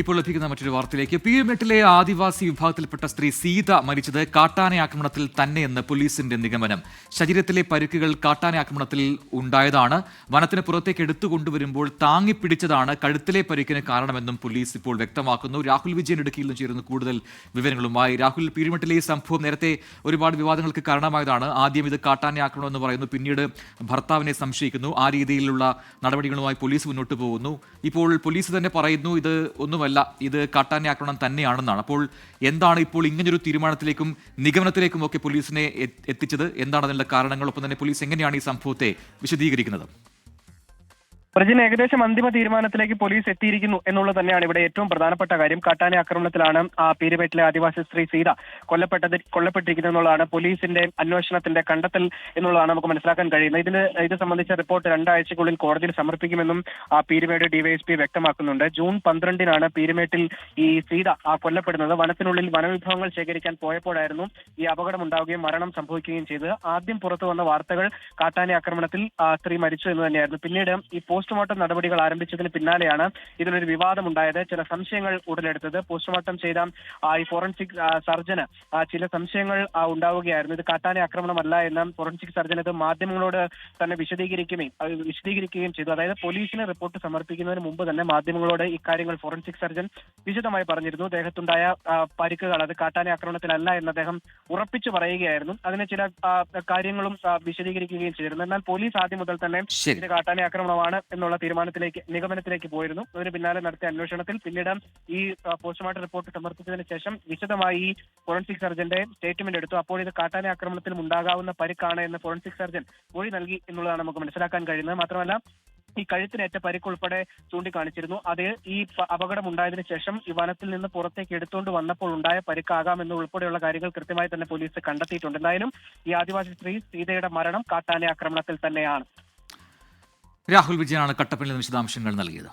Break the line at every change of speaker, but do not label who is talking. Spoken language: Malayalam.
ഇപ്പോൾ ലഭിക്കുന്ന മറ്റൊരു വാർത്തയിലേക്ക്. പീരുമെട്ടിലെ ആദിവാസി വിഭാഗത്തിൽപ്പെട്ട സ്ത്രീ സീത മരിച്ചത് കാട്ടാന ആക്രമണത്തിൽ തന്നെയെന്ന് പോലീസിന്റെ നിഗമനം. ശരീരത്തിലെ പരുക്കുകൾ കാട്ടാന ആക്രമണത്തിൽ ഉണ്ടായതാണ്. വനത്തിന് പുറത്തേക്ക് എടുത്തുകൊണ്ടുവരുമ്പോൾ താങ്ങി താങ്ങിപ്പിടിച്ചതാണ് കഴുത്തിലെ പരുക്കിന് കാരണമെന്നും പോലീസ് ഇപ്പോൾ വ്യക്തമാക്കുന്നു. രാഹുൽ വിജയൻ ഇടുക്കിയിൽ നിന്ന് ചേരുന്ന കൂടുതൽ വിവരങ്ങളുമായി. രാഹുൽ പീരുമെട്ടിലെ ഈ സംഭവം നേരത്തെ ഒരുപാട് വിവാദങ്ങൾക്ക് കാരണമായതാണ്. ആദ്യം ഇത് കാട്ടാന ആക്രമണം എന്ന് പറയുന്നു. പിന്നീട് ഭർത്താവിനെ സംശയിക്കുന്നു. ആ രീതിയിലുള്ള നടപടികളുമായി പോലീസ് മുന്നോട്ട് പോകുന്നു. ഇപ്പോൾ പോലീസ് തന്നെ പറയുന്നു ഇത് ഒന്നുമല്ല ഇത് കാട്ടാന ആക്രമണം തന്നെയാണെന്നാണ്. അപ്പോൾ എന്താണ് ഇപ്പോൾ ഇങ്ങനൊരു തീരുമാനത്തിലേക്കും നിഗമനത്തിലേക്കും ഒക്കെ പോലീസിനെ എത്തിച്ചത്? എന്താണ് അതിനുള്ള കാരണങ്ങൾ ഒപ്പം തന്നെ പോലീസ് എങ്ങനെയാണ് ഈ സംഭവത്തെ വിശദീകരിക്കുന്നത്?
പ്രജിന് ഏകദേശം അന്തിമ തീരുമാനത്തിലേക്ക് പോലീസ് എത്തിയിരിക്കുന്നു എന്നുള്ളത് തന്നെയാണ് ഇവിടെ ഏറ്റവും പ്രധാനപ്പെട്ട കാര്യം. കാട്ടാന ആക്രമണത്തിലാണ് ആ പീരുമേട്ടിലെ ആദിവാസി സ്ത്രീ സീത കൊല്ലപ്പെട്ടത് കൊല്ലപ്പെട്ടിരിക്കുന്നത് എന്നുള്ളതാണ് പോലീസിന്റെ അന്വേഷണത്തിന്റെ കണ്ടെത്തൽ എന്നുള്ളതാണ് നമുക്ക് മനസ്സിലാക്കാൻ കഴിയുന്നത്. ഇതിന് ഇത് സംബന്ധിച്ച റിപ്പോർട്ട് രണ്ടാഴ്ചക്കുള്ളിൽ കോടതിയിൽ സമർപ്പിക്കുമെന്നും ആ പീരുമേട് ഡിവൈഎസ്പി വ്യക്തമാക്കുന്നുണ്ട്. ജൂൺ പന്ത്രണ്ടിനാണ് പീരുമേട്ടിൽ ഈ സീത ആ കൊല്ലപ്പെടുന്നത്. വനത്തിനുള്ളിൽ വനവിഭവങ്ങൾ ശേഖരിക്കാൻ പോയപ്പോഴായിരുന്നു ഈ അപകടം ഉണ്ടാവുകയും മരണം സംഭവിക്കുകയും ചെയ്തത്. ആദ്യം പുറത്തു വന്ന വാർത്തകൾ കാട്ടാന ആക്രമണത്തിൽ ആ സ്ത്രീ മരിച്ചു എന്ന് തന്നെയായിരുന്നു. പിന്നീട് ഈ പോസ്റ്റ്മോർട്ടം നടപടികൾ ആരംഭിച്ചതിന് പിന്നാലെയാണ് ഇതിനൊരു വിവാദം ഉണ്ടായത് ചില സംശയങ്ങൾ ഉടലെടുത്തത്. പോസ്റ്റ്മോർട്ടം ചെയ്ത ഈ ഫോറൻസിക് സർജന് ചില സംശയങ്ങൾ ഉണ്ടാവുകയായിരുന്നു. ഇത് കാട്ടാന ആക്രമണമല്ല എന്ന് ഫോറൻസിക് സർജൻ ഇത് മാധ്യമങ്ങളോട് തന്നെ വിശദീകരിക്കുകയും വിശദീകരിക്കുകയും ചെയ്തു. അതായത് പോലീസിന് റിപ്പോർട്ട് സമർപ്പിക്കുന്നതിന് മുമ്പ് തന്നെ മാധ്യമങ്ങളോട് ഇക്കാര്യങ്ങൾ ഫോറൻസിക് സർജൻ വിശദമായി പറഞ്ഞിരുന്നു. അദ്ദേഹത്തുണ്ടായ പരിക്കുകൾ അത് കാട്ടാന ആക്രമണത്തിലല്ല എന്ന് അദ്ദേഹം ഉറപ്പിച്ചു പറയുകയായിരുന്നു. അതിന് ചില കാര്യങ്ങളും വിശദീകരിക്കുകയും ചെയ്തിരുന്നു. എന്നാൽ പോലീസ് ആദ്യം മുതൽ തന്നെ ഇത് കാട്ടാന ആക്രമണമാണ് എന്നുള്ള തീരുമാനത്തിലേക്ക് നിഗമനത്തിലേക്ക് പോയിരുന്നു. അതിന് പിന്നാലെ നടത്തിയ അന്വേഷണത്തിൽ പിന്നീട് ഈ പോസ്റ്റ്മോർട്ടം റിപ്പോർട്ട് സമർപ്പിച്ചതിന് ശേഷം വിശദമായി ഫോറൻസിക് സർജന്റെ സ്റ്റേറ്റ്മെന്റ് എടുത്തു. അപ്പോൾ ഇത് കാട്ടാന ആക്രമണത്തിലും ഉണ്ടാകാവുന്ന പരിക്കാണ് എന്ന് ഫോറൻസിക് സർജൻ മൊഴി നൽകി എന്നുള്ളതാണ് നമുക്ക് മനസ്സിലാക്കാൻ കഴിയുന്നത്. മാത്രമല്ല ഈ കഴുത്തിനേറ്റ പരിക്കുൾപ്പെടെ ചൂണ്ടിക്കാണിച്ചിരുന്നു. അത് ഈ അപകടം ഉണ്ടായതിനു ശേഷം ഈ വനത്തിൽ നിന്ന് പുറത്തേക്ക് എടുത്തുകൊണ്ട് വന്നപ്പോൾ ഉണ്ടായ പരിക്കാകാം എന്ന് ഉൾപ്പെടെയുള്ള കാര്യങ്ങൾ കൃത്യമായി തന്നെ പോലീസ് കണ്ടെത്തിയിട്ടുണ്ട്. എന്തായാലും ഈ ആദിവാസി സ്ത്രീ സീതയുടെ മരണം കാട്ടാന ആക്രമണത്തിൽ തന്നെയാണ്.
രാഹുൽ വിജയനാണ് കട്ടപ്പനയിൽ വിശദാംശങ്ങൾ നൽകിയത്